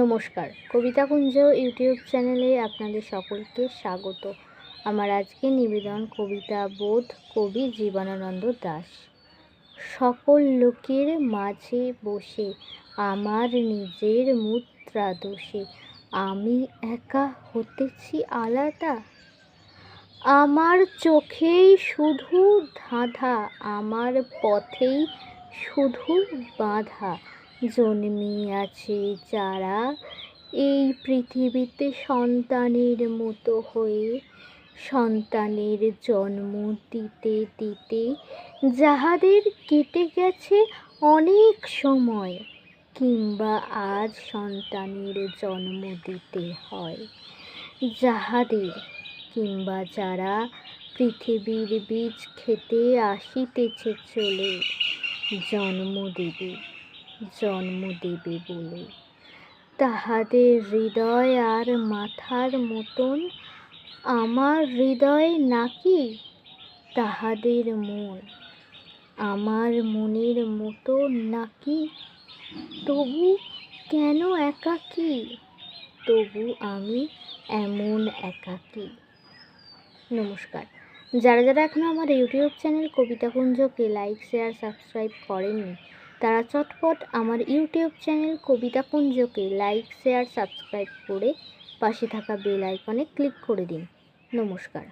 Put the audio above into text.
নমস্কার। কবিতা কুঞ্জ ইউটিউব চ্যানেলে আপনাদের সকলকে স্বাগত। আমার আজকে নিবেদন কবিতা বোধ কবি জীবনানন্দ দাস। সকল লোকের মাঝে বসে, আমার নিজের মুদ্রা দোষে, আমি একা হতেছি আলাদা? আমার চোখেই শুধু ধাঁধা, আমার পথেই শুধু বাধা। জন্মিয়াছে যারা এই পৃথিবীতে সন্তানের মতো হয়ে সন্তানের জন্ম দিতে দিতে যাহাদের কেটে গেছে অনেক সময় কিংবা আজ সন্তানের জন্ম দিতে হয়। যাহাদের কিংবা যারা পৃথিবীর বীজ খেতে আসিতেছে চলে জন্ম দেবে। জন্ম দেবে বলে। তাহাদের হৃদয় আর মাথার মতন, আমার হৃদয় নাকি তাহাদের মন? আমার মনের মতো নাকি? তবু কেন একাকী? তবু আমি এমন একাকী। নমস্কার। যারা যারা এখনও আমার ইউটিউব চ্যানেল কবিতা কুঞ্জকে লাইক শেয়ার সাবস্ক্রাইব করেননি তারা চটপট আমার ইউটিউব চ্যানেল কবিতা পুঞ্জকে লাইক, শেয়ার, সাবস্ক্রাইব করে পাশে থাকা বেল আইকনে ক্লিক করে দিন। নমস্কার।